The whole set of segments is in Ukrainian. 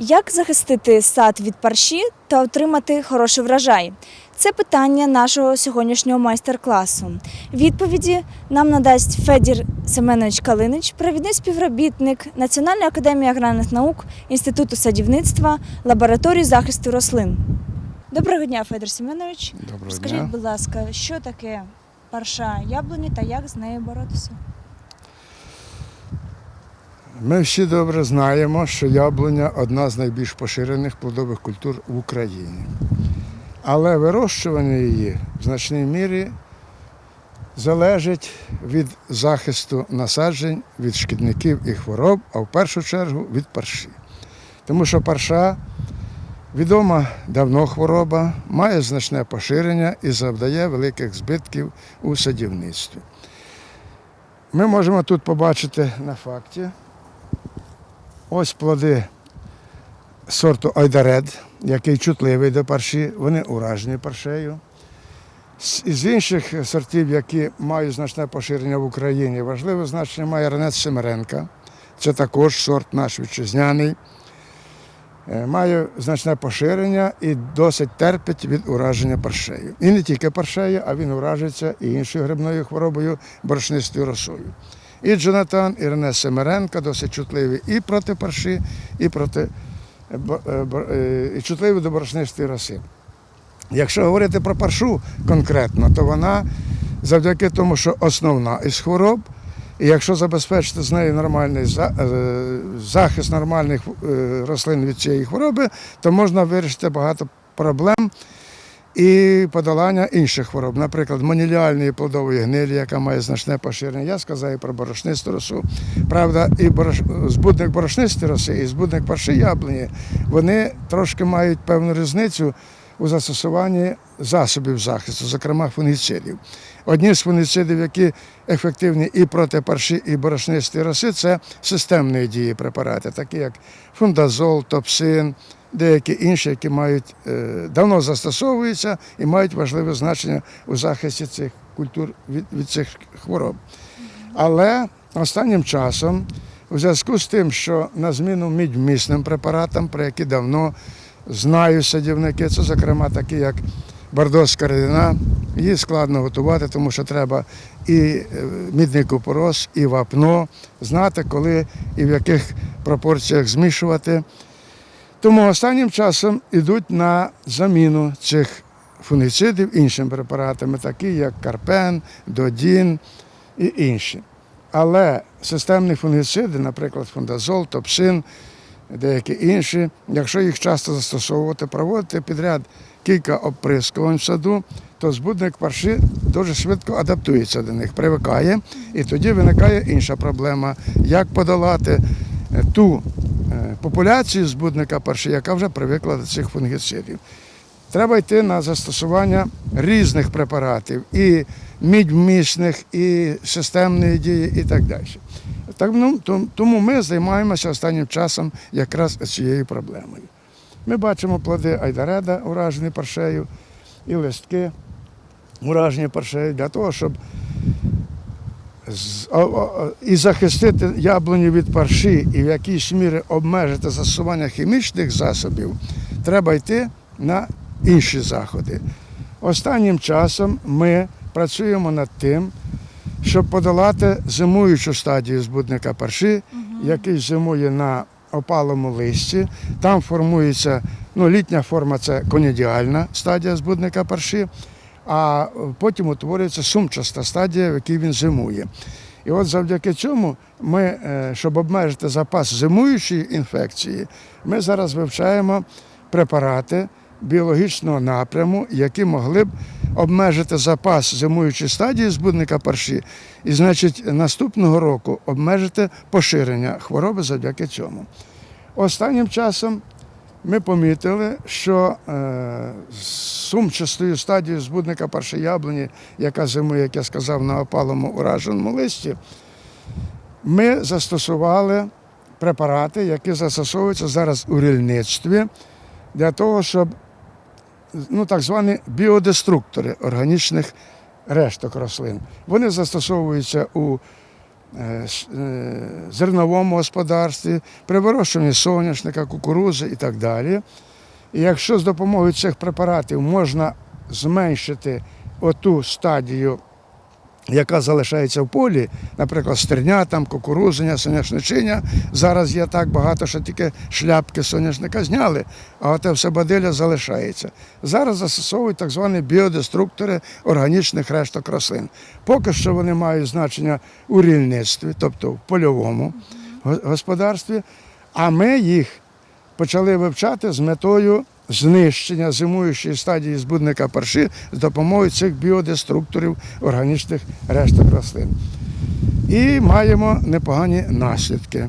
Як захистити сад від парші та отримати хороший врожай? Це питання нашого сьогоднішнього майстер-класу. Відповіді нам надасть Федір Семенович Калинич, провідний співробітник Національної академії аграрних наук, Інституту садівництва, лабораторії захисту рослин. Доброго дня, Федір Семенович. Доброго Скажіть, дня. будь ласка, що таке парша яблуні та як з нею боротися? Ми всі добре знаємо, що яблуня одна з найбільш поширених плодових культур в Україні. Але вирощування її в значній мірі залежить від захисту насаджень, від шкідників і хвороб, а в першу чергу від парші. Тому що парша відома давно хвороба, має значне поширення і завдає великих збитків у садівництві. Ми можемо тут побачити на факті. Ось плоди сорту Айдаред, який чутливий до парші, вони уражені паршею. З- інших сортів, які мають значне поширення в Україні, важливе значення має ранець Семеренка. Це також сорт наш вітчизняний. Е, Має значне поширення і досить терпить від ураження паршею. І не тільки паршею, а він уражується і іншою грибною хворобою, борошнистою росою. І Джонатан, і Рене Семеренко досить чутливі і проти парші, і проти е, е, е, і чутливі до борошнистої роси. Якщо говорити про паршу конкретно, то вона завдяки тому, що основна із хвороб, і якщо забезпечити з нею нормальний захист нормальних рослин від цієї хвороби, то можна вирішити багато проблем і подолання інших хвороб, наприклад, моніліальної плодової гнилі, яка має значне поширення. Я сказав і про борошнисту росу. Правда, і борош... збудник борошнистої роси, і збудник парши яблуні, вони трошки мають певну різницю у застосуванні засобів захисту, зокрема фунгіцидів. Одні з фунгіцидів, які ефективні і проти парші, і борошнистої роси, це системної дії препарати, такі як фундазол, топсин, деякі інші, які мають е, давно застосовуються і мають важливе значення у захисті цих культур від, від цих хвороб. Але останнім часом, у зв'язку з тим, що на зміну мідьмісним препаратам, про які давно знають садівники, це зокрема такі, як бордоська рідина, її складно готувати, тому що треба і е, мідний купорос, і вапно, знати, коли і в яких пропорціях змішувати. Тому останнім часом йдуть на заміну цих фунгіцидів іншими препаратами, такі як карпен, додін і інші. Але системні фунгіциди, наприклад, фундазол, топсин, деякі інші, якщо їх часто застосовувати, проводити підряд кілька оприскувань в саду, то збудник парши дуже швидко адаптується до них, привикає, і тоді виникає інша проблема, як подолати ту популяцію збудника парши, яка вже привикла до цих фунгіцидів. Треба йти на застосування різних препаратів, і мідьмісних, і системної дії, і так далі. Так, ну, тому ми займаємося останнім часом якраз цією проблемою. Ми бачимо плоди айдареда, уражені паршею, і листки уражені паршею, для того, щоб і захистити яблуню від парші і в якійсь мірі обмежити застосування хімічних засобів, треба йти на інші заходи. Останнім часом ми працюємо над тим, щоб подолати зимуючу стадію збудника парши, який зимує на опалому листі. Там формується ну, літня форма це конідіальна стадія збудника парши, а потім утворюється сумчаста стадія, в якій він зимує. І от завдяки цьому ми, е, щоб обмежити запас зимуючої інфекції, ми зараз вивчаємо препарати біологічного напряму, які могли б обмежити запас зимуючої стадії збудника парші, і, значить, наступного року обмежити поширення хвороби завдяки цьому. Останнім часом ми помітили, що е, з сумчастою стадією збудника парші яблуні, яка зимує, як я сказав, на опалому ураженому листі, ми застосували препарати, які застосовуються зараз у рільництві для того, щоб ну, так звані біодеструктори органічних решток рослин. Вони застосовуються у е, е, зерновому господарстві, при вирощуванні соняшника, кукурузи і так далі. І якщо з допомогою цих препаратів можна зменшити оту стадію, яка залишається в полі, наприклад, стерня, там, кукурузення, соняшничиня. Зараз є так багато, що тільки шляпки соняшника зняли, а оте все бадилля залишається. Зараз застосовують так звані біодеструктори органічних решток рослин. Поки що вони мають значення у рільництві, тобто в польовому господарстві, а ми їх почали вивчати з метою знищення зимуючої стадії збудника парши з допомогою цих біодеструкторів органічних решток рослин. І маємо непогані наслідки. Е,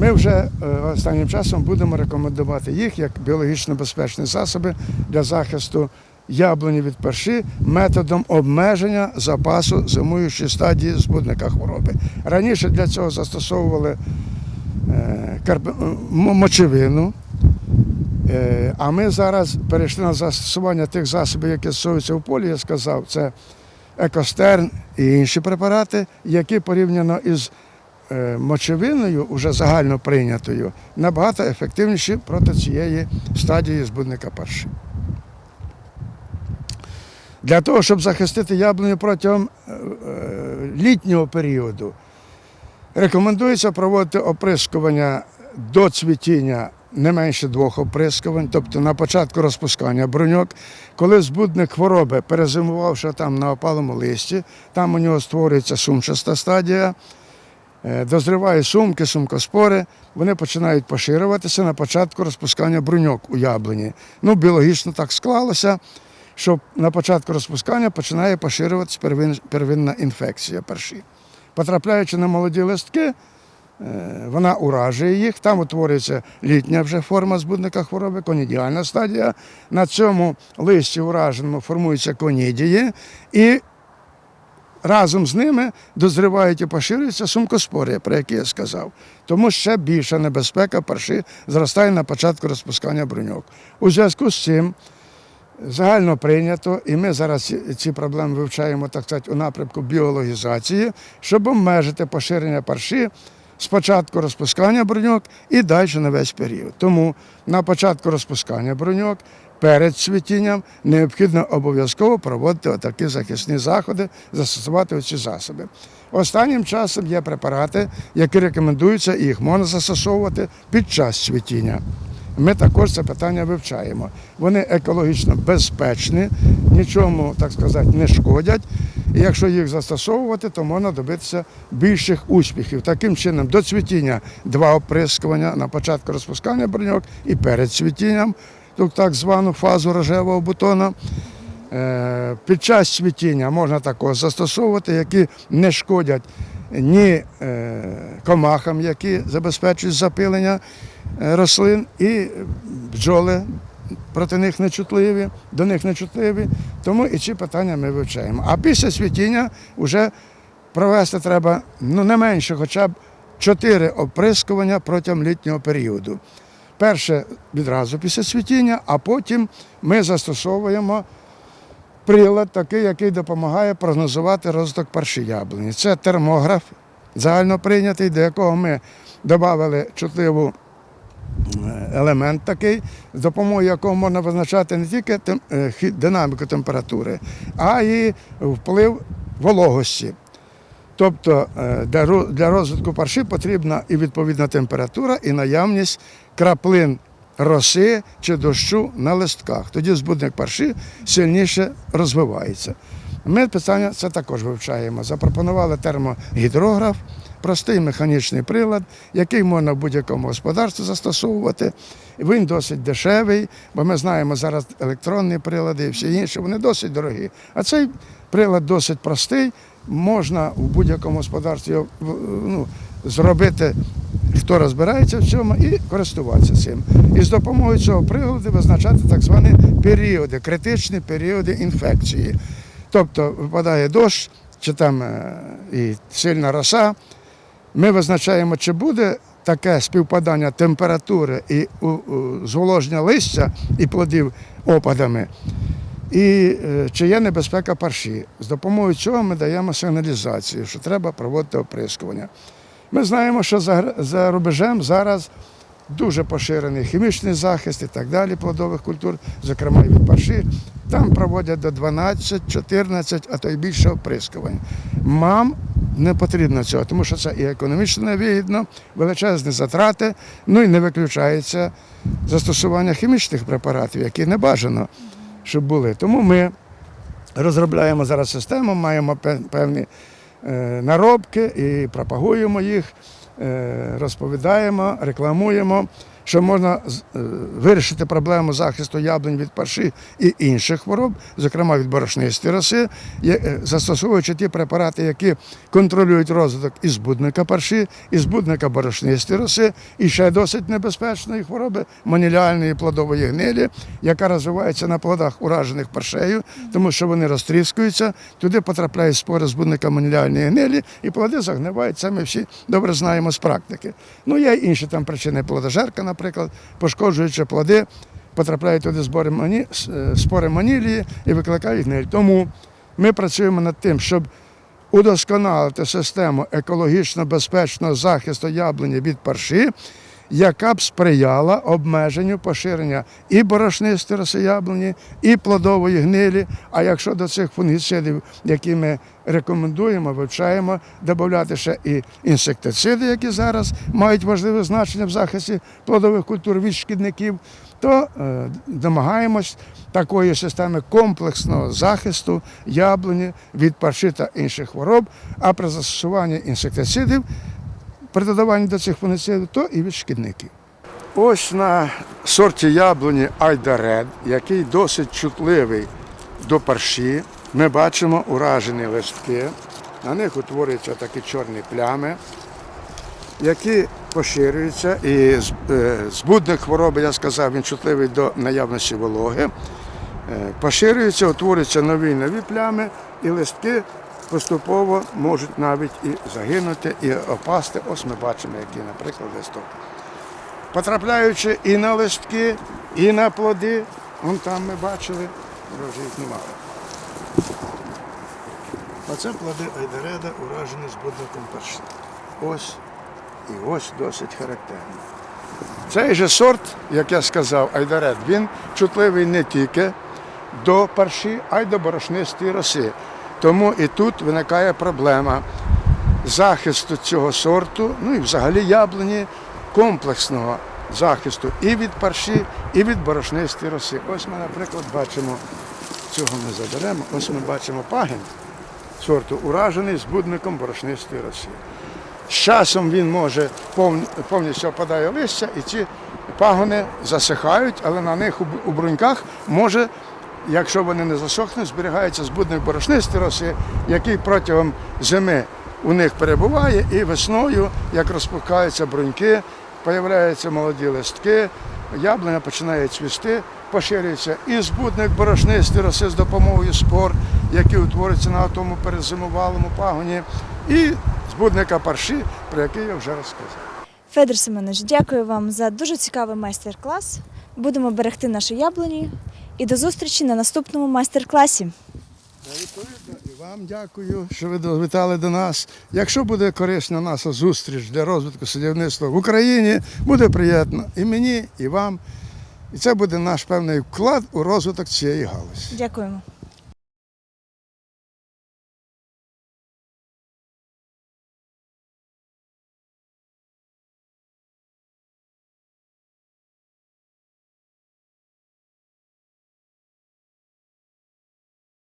Ми вже е, останнім часом будемо рекомендувати їх як біологічно безпечні засоби для захисту яблуні від парши методом обмеження запасу зимуючої стадії збудника хвороби. Раніше для цього застосовували е, мочевину. Е, А ми зараз перейшли на застосування тих засобів, які стосуються в полі, я сказав, це екостерн і інші препарати, які порівняно із е, мочевиною, уже загально прийнятою, набагато ефективніші проти цієї стадії збудника парши. Для того, щоб захистити яблуню протягом е, літнього періоду, рекомендується проводити оприскування до цвітіння не менше двох оприскувань, тобто на початку розпускання бруньок, коли збудник хвороби, перезимувавши там на опалому листі, там у нього створюється сумчаста стадія, е, дозріває сумки, сумкоспори, вони починають поширюватися на початку розпускання бруньок у яблуні. Ну, біологічно так склалося, що на початку розпускання починає поширюватися первинна інфекція перші. Потрапляючи на молоді листки, вона уражує їх, там утворюється літня вже форма збудника хвороби, конідіальна стадія. На цьому листі ураженому формуються конідії, і разом з ними дозрівають і поширюються сумкоспори, про які я сказав. Тому ще більша небезпека парши зростає на початку розпускання бруньок. У зв'язку з цим загально прийнято, і ми зараз ці проблеми вивчаємо так сказати, у напрямку біологізації, щоб обмежити поширення парші з початку розпускання бруньок і далі на весь період. Тому на початку розпускання бруньок перед цвітінням необхідно обов'язково проводити отакі захисні заходи, застосувати оці засоби. Останнім часом є препарати, які рекомендуються, і їх можна застосовувати під час цвітіння. Ми також це питання вивчаємо. Вони екологічно безпечні, нічому, так сказати, не шкодять. І якщо їх застосовувати, то можна добитися більших успіхів. Таким чином, до цвітіння два оприскування на початку розпускання броньок і перед цвітінням, так звану фазу рожевого бутона. Е, Під час цвітіння можна також застосовувати, які не шкодять ні е, комахам, які забезпечують запилення е, рослин, і бджоли проти них нечутливі, до них нечутливі. Тому і ці питання ми вивчаємо. А після цвітіння вже провести треба ну, не менше хоча б чотири оприскування протягом літнього періоду. Перше відразу після цвітіння, а потім ми застосовуємо прилад такий, який допомагає прогнозувати розвиток парші яблуні. Це термограф загально прийнятий, до якого ми додали чутливу елемент такий, з допомогою якого можна визначати не тільки е, динаміку температури, а й вплив вологості. Тобто е, для розвитку парші потрібна і відповідна температура, і наявність краплин роси чи дощу на листках. Тоді збудник парші сильніше розвивається. Ми питання це також вивчаємо. Запропонували термогідрограф, простий механічний прилад, який можна в будь-якому господарстві застосовувати. Він досить дешевий, бо ми знаємо зараз електронні прилади і всі інші, вони досить дорогі. А цей прилад досить простий, можна в будь-якому господарстві ну, зробити, хто розбирається в цьому, і користуватися цим. І з допомогою цього приладу визначати так звані періоди, критичні періоди інфекції. Тобто випадає дощ, чи там е, і сильна роса. Ми визначаємо, чи буде таке співпадання температури і зволоження листя і плодів опадами. і е, чи є небезпека парші. З допомогою цього ми даємо сигналізацію, що треба проводити оприскування. Ми знаємо, що за, за рубежем зараз дуже поширений хімічний захист і так далі плодових культур, зокрема і від парші. Там проводять до 12, 14, а то й більше оприскувань. Мам не потрібно цього, тому що це і економічно невигідно, величезні затрати, ну і не виключається застосування хімічних препаратів, які не бажано, щоб були. Тому ми розробляємо зараз систему, маємо певні е, наробки і пропагуємо їх, е, розповідаємо, рекламуємо, що можна е, вирішити проблему захисту яблунь від парші і інших хвороб, зокрема від борошнистої роси, е, застосовуючи ті препарати, які контролюють розвиток і збудника парші, і збудника борошнистої роси, і ще досить небезпечної хвороби маніліальної плодової гнилі, яка розвивається на плодах, уражених паршею, тому що вони розтріскуються, туди потрапляють спори збудника маніліальної гнилі, і плоди загнивають. Це ми всі добре знаємо з практики. Ну, є інші там причини плодожерка, наприклад, пошкоджуючи плоди, потрапляють туди збори мані, е, спори манілії і викликають гниль. Тому ми працюємо над тим, щоб удосконалити систему екологічно безпечного захисту яблуні від парші, яка б сприяла обмеженню поширення і борошнистої роси яблуні, і плодової гнилі. А якщо до цих фунгіцидів, які ми рекомендуємо, вивчаємо, додати ще і інсектициди, які зараз мають важливе значення в захисті плодових культур від шкідників, то е, домагаємось такої системи комплексного захисту яблуні від парши та інших хвороб, а при застосуванні інсектицидів при додаванні до цих фунгіцидів, то і від шкідників. Ось на сорті яблуні Айда Ред, який досить чутливий до парші, ми бачимо уражені листки. На них утворюються такі чорні плями, які поширюються. І е, збудник хвороби, я сказав, він чутливий до наявності вологи. Е, Поширюються, утворюються нові нові плями, і листки поступово можуть навіть і загинути, і опасти. Ось ми бачимо, який, наприклад, листок. Потрапляючи і на листки, і на плоди, вон там ми бачили, вже їх немає. Оце плоди айдареда, уражені збудником першим. Ось і ось досить характерно. Цей же сорт, як я сказав, айдарет, він чутливий не тільки до парші, а й до борошнистої роси. Тому і тут виникає проблема захисту цього сорту, ну і взагалі яблуні комплексного захисту і від парші, і від борошнистої роси. Ось ми, наприклад, бачимо, цього ми заберемо, ось ми бачимо пагін сорту уражений збудником борошнистої роси. З часом він може повністю опадає листя, і ці пагони засихають, але на них у бруньках може, якщо вони не засохнуть, зберігається збудник борошнистої роси, який протягом зими у них перебуває, і весною, як розпускаються бруньки, появляються молоді листки, яблуня починає цвісти, поширюється і збудник борошнистої роси з допомогою спор, які утворюються на тому перезимувалому пагоні, і збудника парші, про який я вже розказав. Федір Семенович, дякую вам за дуже цікавий майстер-клас. Будемо берегти наші яблуні. І до зустрічі на наступному майстер-класі. І вам дякую, що ви довітали до нас. Якщо буде корисна наша зустріч для розвитку садівництва в Україні, буде приємно і мені, і вам. І це буде наш певний вклад у розвиток цієї галузі. Дякуємо.